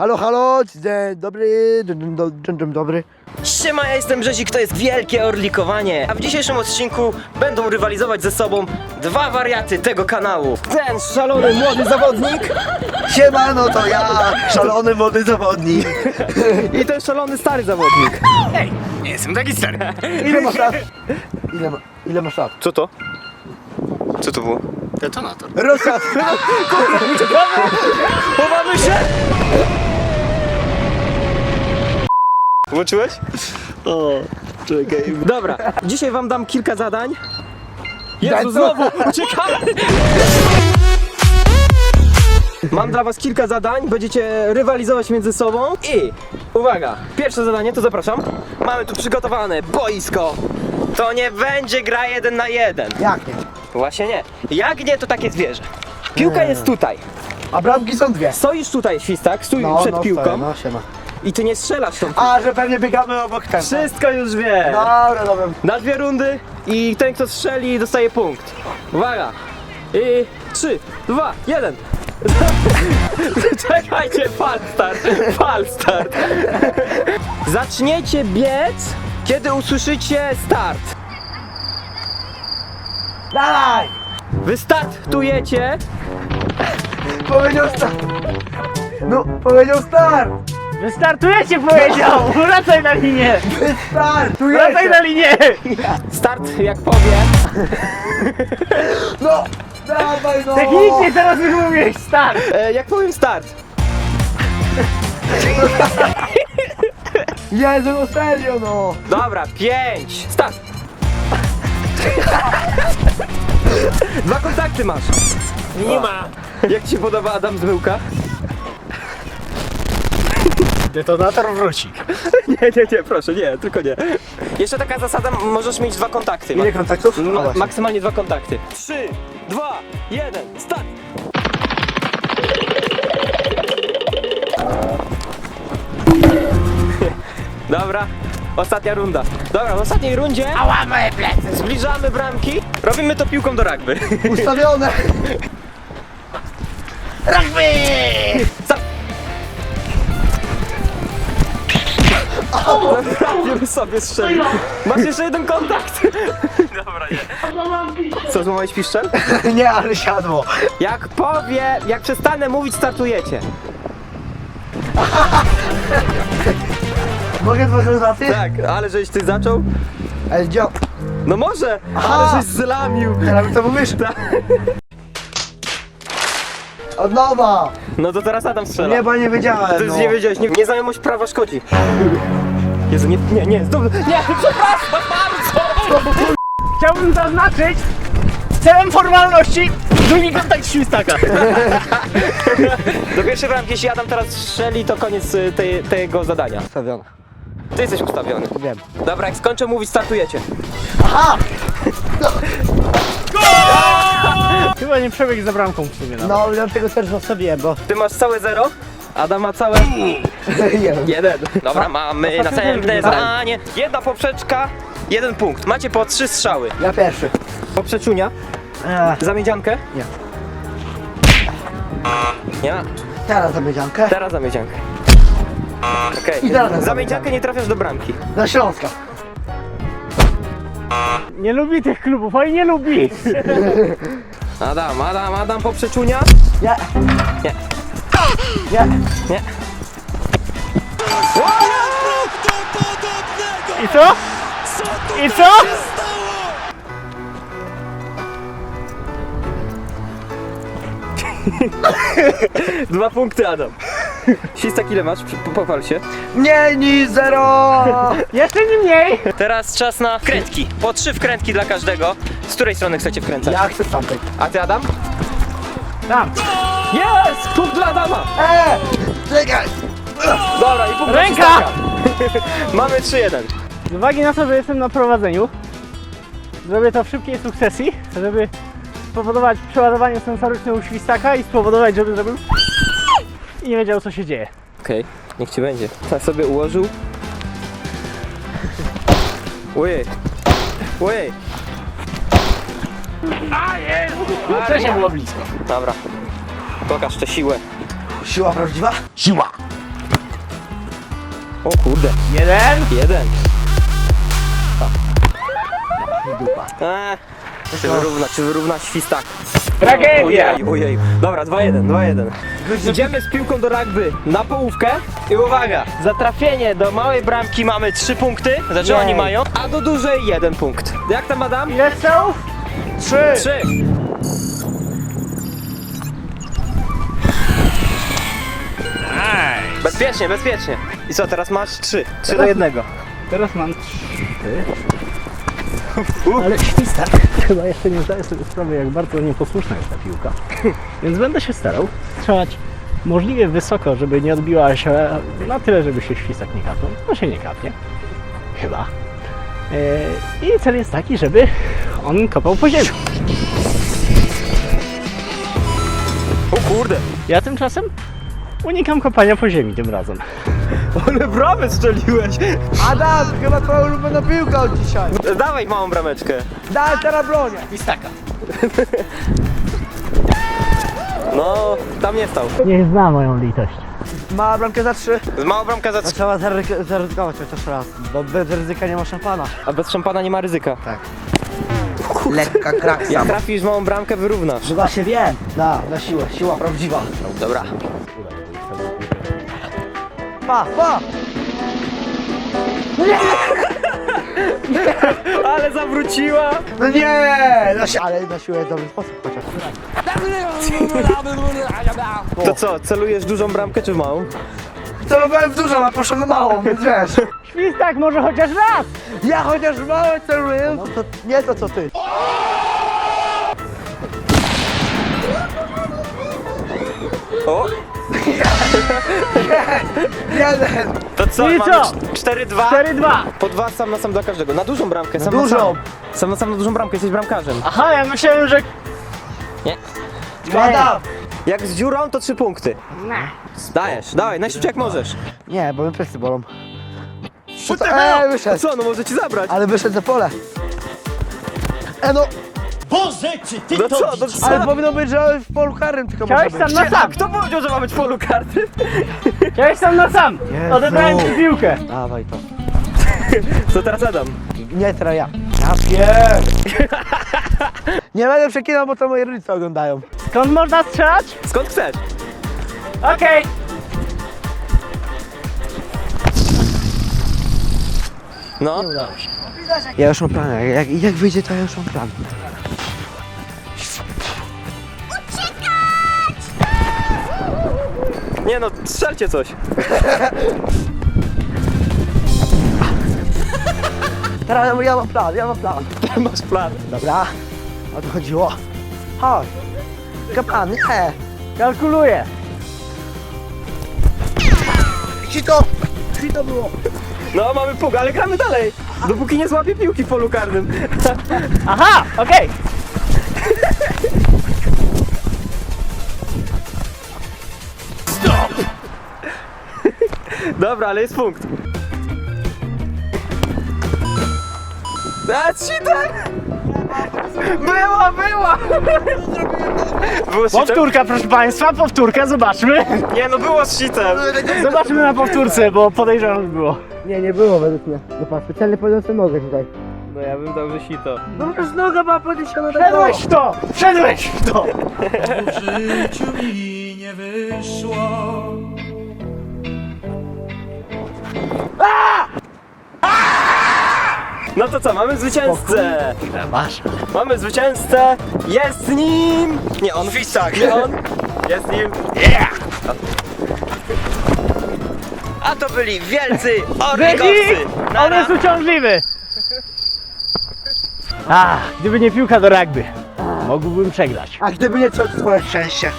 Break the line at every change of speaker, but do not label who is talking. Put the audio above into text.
Halo, halo, dzień dobry, dzień, dzień, do- dzień, dzień dobry.
Siema, ja jestem Brzezik, to jest wielkie orlikowanie. A w dzisiejszym odcinku będą rywalizować ze sobą dwa wariaty tego kanału. Ten szalony młody zawodnik
Siemano, to ja, szalony młody zawodnik.
i ten szalony stary zawodnik.
Nie jestem taki stary.
Ile masz lat? Ile, ma, ile masz lat?
Co to? Co to było?
Detonator.
Rosjat.
Chowamy się! Włączyłeś?
O, czekaj.
Dobra, dzisiaj wam dam kilka zadań. Jezu, znowu uciekamy! Mam dla was kilka zadań, będziecie rywalizować między sobą i uwaga, pierwsze zadanie to zapraszam. Mamy tu przygotowane boisko. To nie będzie gra jeden na jeden.
Jak nie?
Właśnie nie. Jak nie, to takie zwierzę. Piłka jest tutaj.
A bramki są dwie.
Stoisz tutaj, świstak, stój przed piłką
stoję, no, siema.
I ty nie strzelasz tą
A, że pewnie biegamy obok ten.
Wszystko już wie.
Dobra, dobra.
Na dwie rundy i ten kto strzeli dostaje punkt. Uwaga. I trzy, dwa, jeden. Czekajcie, fal start, fal start. Zaczniecie biec, kiedy usłyszycie start.
Dalej!
Wystartujecie,
Powiedział start. No, powiedział start.
Wystartujecie powiedział! Wracaj na linię! Wracaj na linię!
start jak powie.
No, dawaj no.
Technicznie teraz już mówiłeś start!
E, jak powiem start.
Jezu, no serio no.
Dobra, pięć, start. Dwa kontakty masz.
Nie ma!
Jak ci się podoba Adam Zmyłka?
Detonator wróci.
Nie, nie, nie, proszę, nie, tylko nie. Jeszcze taka zasada, możesz mieć dwa kontakty.
Ile kontaktów?
Ma-
O,
ma-
właśnie.
maksymalnie dwa kontakty. Trzy, dwa, jeden, start! Dobra, ostatnia runda. Dobra, w ostatniej rundzie
Ała, moje plecy!
zbliżamy bramki, robimy to piłką do rugby.
Ustawione.
Rugby!
Start! Prawie sobie strzelił. Masz jeszcze jeden kontakt. Dobra, nie. Co, złamałeś piszczel?
Nie, ale siadło.
Jak powie, jak przestanę mówić, startujecie.
Mogę dwa rezultaty?
Tak, ale żeś ty zaczął?
Ej?
No może,
Aha.
ale żeś zlamił.
Teraz mi to mówisz?
Tak.
Od nowa.
No to teraz Adam strzela.
Nie, bo nie wiedziałem.
Ty
no.
nie wiedziałeś, nie, nieznajomość prawa szkodzi. Jezu, nie, nie, nie, znowu, nie, przepraszam bardzo!
Chciałbym zaznaczyć celem formalności drugi kontakt świstaka.
Do pierwszej bramki, jeśli Adam teraz strzeli, to koniec y, tej, tego zadania.
Ustawione.
Ty jesteś ustawiony.
Wiem.
Dobra, jak skończę mówić, startujecie.
Aha!
Chyba nie przebieg za bramką w sumie nawet.
No, dlatego też zostawiłem, bo...
Ty masz całe zero, Adam ma całe
Jeden.
jeden. Dobra, mamy następne zadanie. Jedna poprzeczka, jeden punkt. Macie po trzy strzały.
Ja pierwszy.
Poprzeczunia,
Ech,
za miedziankę?
Nie.
Nie
teraz za miedziankę.
Teraz za miedziankę. Okej.
I teraz na
Za
miedziankę.
miedziankę nie trafiasz do bramki.
Na Śląska.
Nie lubi tych klubów, oj nie lubi!
Adam, Adam, Adam, poprzeczunia?
Nie.
Nie.
Nie.
Nie.
I co? I co?
Dwa punkty, Adam. Świstak, ile masz? Pochwal się.
Mniej niż zero!
Jeszcze nie mniej!
Teraz czas na wkrętki. Po trzy wkrętki dla każdego. Z której strony chcecie wkręcać?
Ja chcę z tamtej.
A ty, Adam?
Tam!
Jest! Punkt dla Adama!
Eee! Czekaj!
Dobra, i punkt dla
Ręka!
Mamy 3-1.
Z uwagi na to, że jestem na prowadzeniu, zrobię to w szybkiej sukcesji, żeby spowodować przeładowanie sensoryczne u świstaka i spowodować, żeby zrobił i nie wiedział co się dzieje.
Okej, niech ci będzie. Tak sobie ułożył. Ojej. Ojej.
Wcześniej było blisko.
Dobra. Pokaż tę siłę.
Siła prawdziwa?
Siła.
O kurde.
Jeden.
Jeden. Eee, czy wyrówna, czy wyrówna świstak?
Tragedia.
Ojej, ojej. Dobra, 2-1, 2-1. Idziemy z piłką do rugby na połówkę i uwaga, za trafienie do małej bramki mamy 3 punkty, znaczy
Jej.
oni mają, a do dużej 1 punkt. Jak tam Adam?
Ile strzałów? Trzy.
3. Bezpiecznie, bezpiecznie. I co, teraz masz 3. 3 do 1.
Teraz mam trzy. Ale świstak chyba jeszcze nie zdaje sobie sprawy, jak bardzo nieposłuszna jest ta piłka. Więc będę się starał strzelać możliwie wysoko, żeby nie odbiła się na tyle, żeby się świstak nie kapnął. No się nie kapnie. Chyba. Yy, I cel jest taki, żeby on kopał po ziemi.
O kurde.
Ja tymczasem unikam kopania po ziemi tym razem.
Ale bramę strzeliłeś.
Adam, chyba twoja ulubiona piłka od dzisiaj.
Dawaj małą brameczkę.
Daj teraz bronię.
Świstaka.
No, tam nie stał.
Niech zna moją litość.
Mała bramkę za trzy.
Mała bramka za 3.
Trzeba zaryzyk- zaryzykować chociaż raz, bo bez ryzyka nie ma szampana.
A bez szampana nie ma ryzyka.
Lekka kraksa.
Jak trafisz małą bramkę, wyrównasz.
Chyba się wiem. Da, na siłę, siła prawdziwa.
Dobra.
Pa, pa!
Ale zawróciła!
No nie! Na si- ale na siłę w dobry sposób chociaż.
To co, celujesz dużą bramkę czy w małą?
Celowałem w dużą, a poszedłem na małą, więc wiesz.
Świstak może chociaż raz!
Ja chociaż małe celuję, no to nie to co ty.
O!
Jeden!
To co, mamy
co?
cz- 4-2?
4-2.
Po dwa sam na sam do każdego. Na dużą bramkę, sam
dużą.
na sam. Sam na sam na dużą bramkę, jesteś bramkarzem.
Aha, ja myślałem, że...
Adam!
Jak z dziurą, to trzy punkty. Dajesz, dawaj, najszybciej jak możesz.
Nie, bo mnie plecy bolą.
The
Eee, wyszedł.
Co, no może ci zabrać.
Ale wyszedł za pole. E no,
No co, no co?
ale powinno być, że w polu karnym tylko może
Chciałeś
być.
sam na sam!
kto powiedział, że ma być w polu karty?
Chciałeś sam na sam!
Jezu.
Odebrałem ci piłkę!
Dawaj to.
Co teraz Adam?
Nie, teraz ja. Ja pier... Nie będę przekinał, bo to moi rodzice oglądają.
Skąd można strzelać?
Skąd chcesz?
Okej!
No.
Ja już mam plan, jak, jak wyjdzie to ja już mam plan.
Nie no, strzelcie coś.
Teraz ja mam plan, ja mam plan.
Masz plan.
Dobra, o to chodziło. Chodź. Kapany, e.
Kalkuluję!
Ci to, ci to było.
No, mamy puk, ale gramy dalej. Dopóki nie złapie piłki w polu karnym.
Aha! Okej!
Dobra, ale jest punkt. A, cheater! Była, była! Było z cheatem?
Powtórka, proszę Państwa, powtórka, zobaczmy.
Nie no, było z cheatem.
Zobaczmy na powtórce, bo podejrzewam, że było.
Nie, nie było według mnie. Zobacz, specjalnie podniosłem nogę tutaj.
No ja bym dał, że sito.
No przecież noga była podniesiona tak
Wszedłeś w to! Wszedłeś w to!
w życiu mi nie wyszło.
No to co, mamy zwycięzcę!
Masz.
Mamy zwycięzcę! Jest nim! Nie on, Fisak! Nie on! Jest nim! A to byli wielcy orlikowcy!
On jest uciążliwy! A, gdyby nie piłka do rugby, mógłbym przegrać.
A gdyby nie to twoje szczęście.